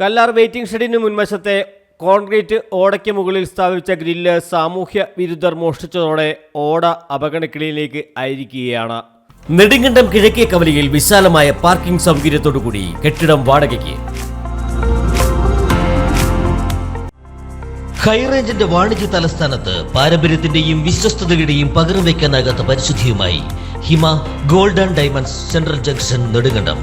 Kallar waiting ഷെഡിന് മുൻവശത്തെ concrete ഓടയ്ക്ക് മുകളിൽ സ്ഥാപിച്ച ഗ്രില്ല് സാമൂഹ്യ വിരുദ്ധർ മോഷ്ടിച്ചതോടെ ഓട അപകടക്കിളിയിലേക്ക് ആയിരിക്കുകയാണ് നെടുങ്കണ്ടം കിഴക്കേ കവലയിൽ വിശാലമായ പാർക്കിംഗ് സൗകര്യത്തോടുകൂടി കെട്ടിടം വാടകയ്ക്ക്. ഹൈറേഞ്ചിന്റെ വാണിജ്യ തലസ്ഥാനത്ത് പാരമ്പര്യത്തിന്റെയും വിശ്വസ്തതയുടെയും പകർന്നു വയ്ക്കാനാകാത്ത പരിശുദ്ധിയുമായി Hima golden and diamonds central junction Nedumkandam.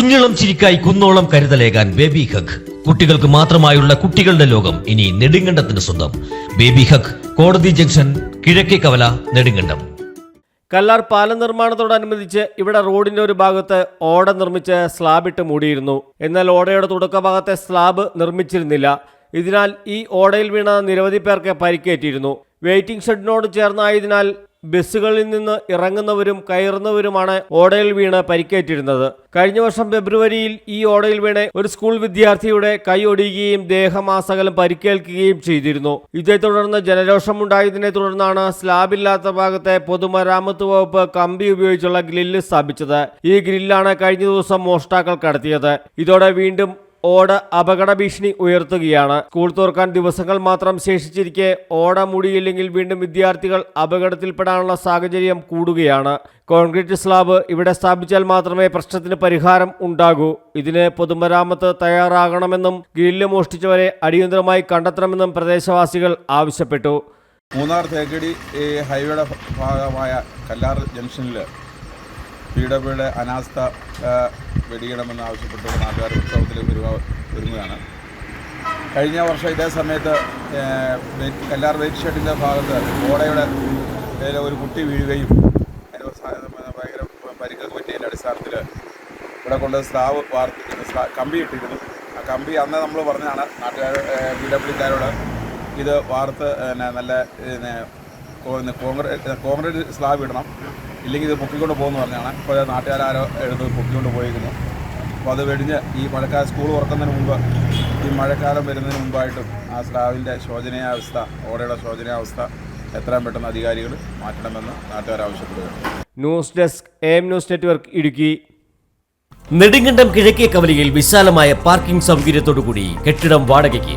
കുഞ്ഞിളം ചിരിക്കായി കുന്നോളം കരുതലേകാൻ ബേബി ഹഗ്. കുട്ടികൾക്ക് മാത്രമായുള്ള കുട്ടികളുടെ ലോകം ഇനി നെടുങ്കണ്ടത്തിന് സ്വന്തം. ബേബി ഹഗ് കോടതി ജംഗ്ഷൻ കിഴക്കേ കവല നെടുങ്കണ്ടം. കല്ലാർ പാലം നിർമ്മാണത്തോടനുബന്ധിച്ച് ഇവിടെ റോഡിന്റെ ഒരു ഭാഗത്ത് ഓട നിർമ്മിച്ച് സ്ലാബിട്ട് മൂടിയിരുന്നു. എന്നാൽ ഓടയുടെ തുടക്കഭാഗത്തെ സ്ലാബ് നിർമ്മിച്ചിരുന്നില്ല. ഇതിനാൽ ഈ ഓടയിൽ വീണ നിരവധി പേർക്ക് പരിക്കേറ്റിയിരുന്നു വെയിറ്റിംഗ് ഷെഡിനോട് ചേർന്നായതിനാൽ ബസ്സുകളിൽ നിന്ന് ഇറങ്ങുന്നവരും കയറുന്നവരുമാണ് ഓടയിൽ വീണ് പരിക്കേറ്റിരുന്നത്. കഴിഞ്ഞ വർഷം ഫെബ്രുവരിയിൽ ഈ ഓടയിൽ വീണ് ഒരു സ്കൂൾ വിദ്യാർത്ഥിയുടെ കൈ ഒടിയുകയും ദേഹമാസകലം പരിക്കേൽക്കുകയും ചെയ്തിരുന്നു. ഇതേ തുടർന്ന് ജനരോഷമുണ്ടായതിനെ തുടർന്നാണ് സ്ലാബില്ലാത്ത ഭാഗത്തെ പൊതുമരാമത്ത് വകുപ്പ് കമ്പി ഉപയോഗിച്ചുള്ള ഗ്രില്ല് സ്ഥാപിച്ചത്. ഈ ഗ്രില്ലാണ് കഴിഞ്ഞ ദിവസം മോഷ്ടാക്കൾ കടത്തിയത്. ഇതോടെ വീണ്ടും ഓട അപകട ഭീഷണി ഉയർത്തുകയാണ്. സ്കൂൾ തുറക്കാൻ ദിവസങ്ങൾ മാത്രം ശേഷിച്ചിരിക്കെ ഓട മുടിയില്ലെങ്കിൽ വീണ്ടും വിദ്യാർത്ഥികൾ അപകടത്തിൽപ്പെടാനുള്ള സാഹചര്യം കൂടുകയാണ്. കോൺക്രീറ്റ് സ്ലാബ് ഇവിടെ സ്ഥാപിച്ചാൽ മാത്രമേ പ്രശ്നത്തിന് പരിഹാരം ഉണ്ടാകൂ. ഇതിന് പൊതുമരാമത്ത് തയ്യാറാകണമെന്നും ഗ്രില്ല് മോഷ്ടിച്ചവരെ അടിയന്തരമായി കണ്ടെത്തണമെന്നും പ്രദേശവാസികൾ ആവശ്യപ്പെട്ടു. മൂന്നാർ തേക്കടി ഹൈവേയുടെ ഭാഗമായ കല്ലാർ ജംഗ്ഷനിൽ പി ഡബ്ല്യുടെ അനാസ്ഥ വെടിയണമെന്ന് ആവശ്യപ്പെട്ടുകൊണ്ട് നാട്ടുകാർ ഉത്സവത്തിൽ വരുന്നതാണ്. കഴിഞ്ഞ വർഷം ഇതേ സമയത്ത് എല്ലാർ വെയിറ്റ് ഷെഡിന്റെ ഭാഗത്ത് ഓടയുടെ ഒരു കുട്ടി വീഴുകയും ഭയങ്കര പരിക്ക് പറ്റിയതിന്റെ അടിസ്ഥാനത്തിൽ ഇവിടെ കൊണ്ട് സ്ലാവ് വാർത്തിരുന്നു കമ്പി ഇട്ടിരുന്നു ആ കമ്പി അന്ന് നമ്മൾ പറഞ്ഞാണ് നാട്ടുകാർ പി ഡബ്ല്യുക്കാരോട് ഇത് വാർത്ത് നല്ല കോൺക്രീറ്റ് കോൺക്രീറ്റ് സ്ലാബ് ഇടണം. ഇല്ലെങ്കിൽ ഇത് പൊക്കിക്കൊണ്ട് പോകുമെന്ന് പറഞ്ഞാണ്. ഇപ്പോൾ നാട്ടുകാരോ എടുത്ത് പൊക്കിക്കൊണ്ട് പോയിരിക്കുന്നു അപ്പോൾ അത് വെടിഞ്ഞ് ഈ മഴക്കാലം സ്കൂൾ തുറക്കുന്നതിന് മുമ്പ് ഈ മഴക്കാലം വരുന്നതിന് മുമ്പായിട്ടും ആ സ്ലാവിന്റെ ശോചനീയാവസ്ഥ ഓടയുടെ ശോചനീയാവസ്ഥ എത്രയും പെട്ടെന്ന് അധികാരികൾ മാറ്റണമെന്ന് നാട്ടുകാർ ആവശ്യപ്പെടുകയാണ്. News desk M news network Idukki. Nedumkandam കിഴക്കേ കവലയിൽ വിശാലമായ പാർക്കിംഗ് സൗകര്യത്തോടുകൂടി കെട്ടിടം വാടകയ്ക്ക്.